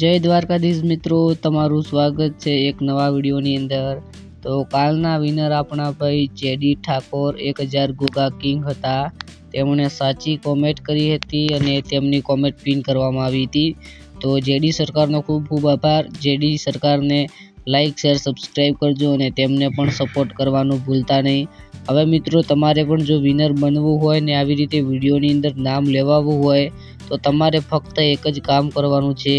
જય દ્વારકાધીશ મિત્રો, તમારું સ્વાગત છે એક નવા વિડીયોની અંદર. તો કાલના વિનર આપણા ભાઈ જેડી ઠાકોર, એક હજાર ગુગા કિંગ હતા. તેમણે સાચી કોમેન્ટ કરી હતી અને તેમની કોમેન્ટ પિન કરવામાં આવી હતી. તો જેડી સરકારનો ખૂબ ખૂબ આભાર. જેડી સરકારને લાઇક શેર સબસ્ક્રાઈબ કરજો અને તેમને પણ સપોર્ટ કરવાનું ભૂલતા નહીં. હવે મિત્રો, તમારે પણ જો વિનર બનવું હોય ને આવી રીતે વિડીયોની અંદર નામ લેવાવું હોય, તો તમારે ફક્ત એક જ કામ કરવાનું છે.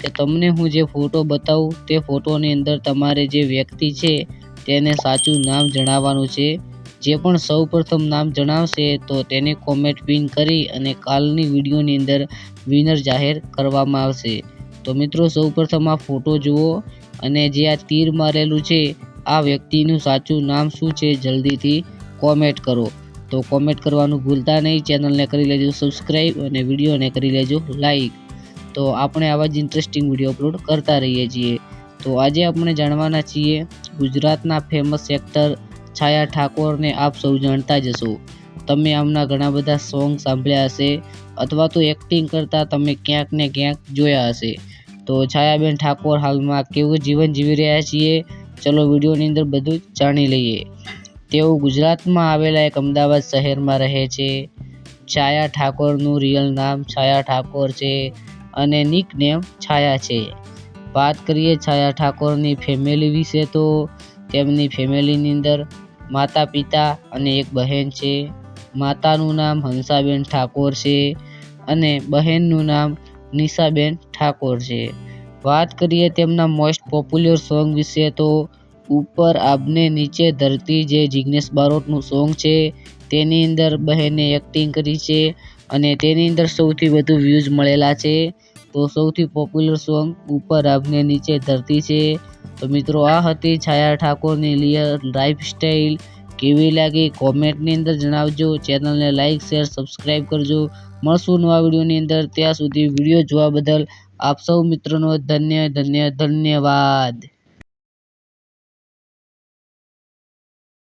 કે તમને હું જે ફોટો બતાવું તે ફોટોની અંદર તમારે જે વ્યક્તિ છે તેને સાચું નામ જણાવવાનું છે. જે પણ સૌ પ્રથમ નામ જણાવશે તો તેને કોમેન્ટ પિન કરી અને કાલની વિડીયોની અંદર વિનર જાહેર કરવામાં આવશે. તો મિત્રો સૌ પ્રથમ આ ફોટો જુઓ અને જે આ તીર મારેલું છે, આ વ્યક્તિનું સાચું નામ શું છે જલ્દીથી કોમેન્ટ કરો. તો કોમેન્ટ કરવાનું ભૂલતા નહીં ચેનલને કરી લેજો સબસ્ક્રાઈબ અને વિડીયોને કરી લેજો લાઈક તો આપણે આવા જ ઇન્ટરેસ્ટિંગ વીડિયો અપલોડ કરતા રહીએ છીએ. તો આજે આપણે જાણવાના છીએ, ગુજરાતના ફેમસ એક્ટર છાયા ઠાકોરને આપ સૌ જાણતા જ હશો. તમે આમના ઘણા બધા સોંગ સાંભળ્યા હશે, અથવા તો એક્ટિંગ કરતા તમે ક્યાંક ને ક્યાંક જોયા હશે. તો છાયાબેન ઠાકોર હાલમાં કેવું જીવન જીવી રહ્યા છીએ, ચલો વિડીયોની અંદર બધું જાણી લઈએ. તેઓ ગુજરાતમાં આવેલા એક અમદાવાદ શહેરમાં રહે છે. છાયા ઠાકોરનું રિયલ નામ છાયા ઠાકોર છે. અને નિક નેમ છાયા છે. વાત કરીએ છાયા ઠાકોરની ફેમિલી વિશે તો તેમની ફેમિલીની અંદર માતા પિતા અને એક બહેન છે. માતાનું નામ હંસાબેન ઠાકોર છે અને બહેનનું નામ નિશાબેન ઠાકોર છે. વાત કરીએ તેમના મોસ્ટ પોપ્યુલર સોંગ વિશે તો ઉપર આપને નીચે ધરતી જે જિગ્નેશ બારોટનું સોંગ છે તેની અંદર બહેને એક્ટિંગ કરી છે અને તેની અંદર સૌથી વધુ વ્યૂઝ મળેલા છે. તો સૌથી પોપ્યુલર સોંગ ઉપર આપને નીચે ધરતી છે. તો મિત્રો, આ હતી છાયા ઠાકોરની લિયર લાઈફ સ્ટાઈલ કેવી લાગી કોમેન્ટની અંદર જણાવજો. ચેનલને લાઇક શેર, સબસ્ક્રાઈબ કરજો. મળશું નવા વિડીયોની અંદર. ત્યાં સુધી વીડિયો જોવા બદલ આપ સૌ મિત્રોનો ધન્ય ધન્ય, ધન્યવાદ.